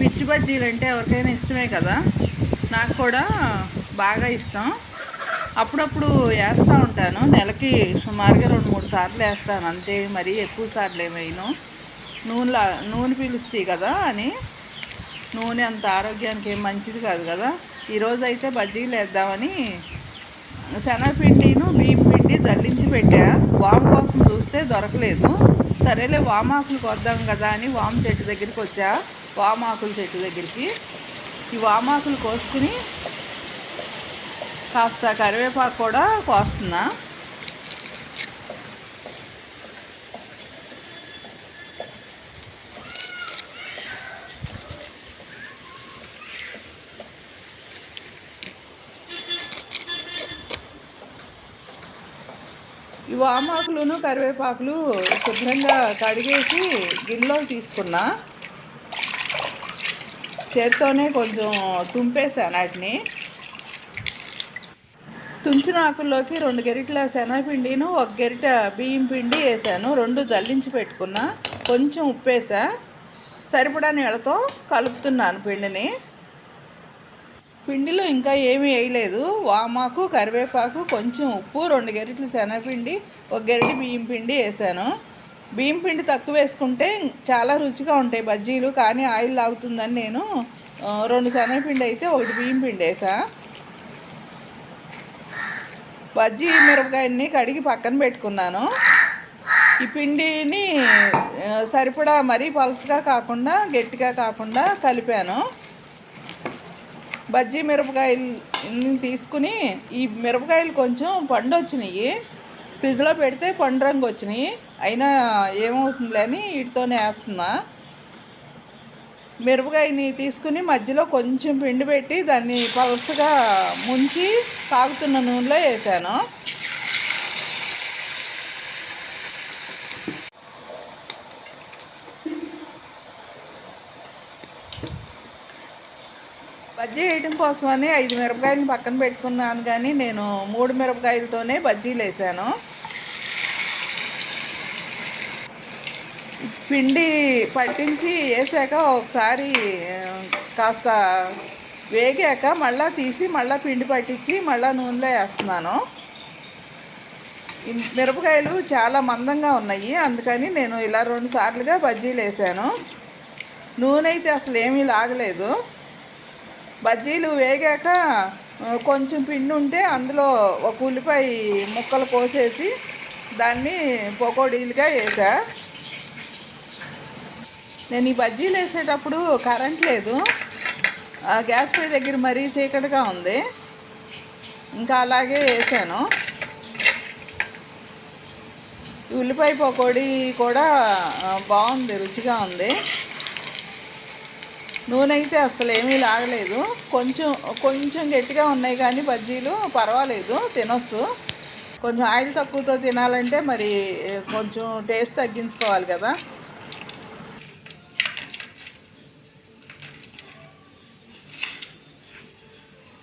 మిర్చి బజ్జీలు అంటే ఎవరికైనా ఇష్టమే కదా? నాకు కూడా బాగా ఇష్టం. అప్పుడప్పుడు వేస్తూ ఉంటాను. నెలకి సుమారుగా రెండు మూడు సార్లు వేస్తాను. అంతే మరీ ఎక్కువ సార్లు ఏమైనా నూనెలా నూనె పీలుస్తాయి కదా అని. నూనె అంత ఆరోగ్యానికి ఏం మంచిది కాదు కదా? ఈరోజు అయితే బజ్జీలు వేద్దామని శనగపిండిను బియ్యం పిండి జల్లించి పెట్టా. వామ్ కోసం చూస్తే దొరకలేదు. సరేలే వామాకులు కొద్దాం కదా అని వామ్ చెట్టు దగ్గరికి వచ్చా. వామాకుల చెట్టు దగ్గరికి. ఈ వామాకులు కోసుకుని కాస్త కరివేపాకు కూడా కోస్తున్నా. ఈ వామాకులను కరివేపాకులు శుభ్రంగా కడిగేసి గిన్నెలో తీసుకున్నా. చేత్తోనే కొంచెం తుంపేసాను వాటిని. తుంచిన ఆకుల్లోకి రెండు గరిటెల శనగపిండిను ఒక గరిట బియ్యం పిండి వేసాను రెండు జల్లించి పెట్టుకున్నా. కొంచెం ఉప్పేసా. సరిపడా నీళ్ళతో కలుపుతున్నాను పిండిని. పిండిలో ఇంకా ఏమీ వేయలేదు. వామాకు కరివేపాకు కొంచెం ఉప్పు రెండు గెరిటలు శనగపిండి ఒక గెరిట బియ్యం పిండి వేసాను. బియ్యం పిండి తక్కువ వేసుకుంటే చాలా రుచిగా ఉంటాయి బజ్జీలు కానీ ఆయిల్ లాగుతుందని నేను రెండు శనగపిండి అయితే ఒకటి బియ్యం పిండి వేసా. బజ్జీ మిరపకాయని కడిగి పక్కన పెట్టుకున్నాను. ఈ పిండిని సరిపడా మరీ పలుసుగా కాకుండా గట్టిగా కాకుండా కలిపాను. బజ్జీ మిరపకాయలు తీసుకుని ఈ మిరపకాయలు కొంచెం పండు వచ్చినాయి ఫ్రిడ్జ్లో పెడితే పండు రంగు వచ్చినాయి. అయినా ఏమవుతుందిలే అని వీటితోనే వేస్తున్నా. మిరపకాయని తీసుకుని మధ్యలో కొంచెం పిండి పెట్టి దాన్ని పలసగా ముంచి కాగుతున్న నూనెలో వేసాను. బజ్జీ వేయడం కోసమని ఐదు మిరపకాయలను పక్కన పెట్టుకున్నాను కానీ నేను మూడు మిరపకాయలతోనే బజ్జీలు వేసాను. పిండి పట్టించి వేసాక ఒకసారి కాస్త వేగాక మళ్ళీ తీసి మళ్ళీ పిండి పట్టించి మళ్ళీ నూనెలో వేస్తున్నాను. మిరపకాయలు చాలా మందంగా ఉన్నాయి అందుకని నేను ఇలా రెండు సార్లుగా బజ్జీలు వేసాను. నూనె అయితే అసలు ఏమీ లాగలేదు. బజ్జీలు వేగాక కొంచెం పిండి ఉంటే అందులో ఒక ఉల్లిపాయ ముక్కలు కోసేసి దాన్ని పకోడీలుగా వేసా. నేను ఈ బజ్జీలు వేసేటప్పుడు కరెంట్ లేదు. ఆ గ్యాస్ పొయ్యి దగ్గర మరీ చీకటిగా ఉంది. ఇంకా అలాగే వేసాను. ఉల్లిపాయ పకోడీ కూడా బాగుంది రుచిగా ఉంది. నూనె అయితే అసలు ఏమీ లాగలేదు. కొంచెం కొంచెం గట్టిగా ఉన్నాయి కానీ బజ్జీలు పర్వాలేదు తినొచ్చు. కొంచెం ఆయిల్ తక్కువతో తినాలంటే మరి కొంచెం టేస్ట్ తగ్గించుకోవాలి కదా.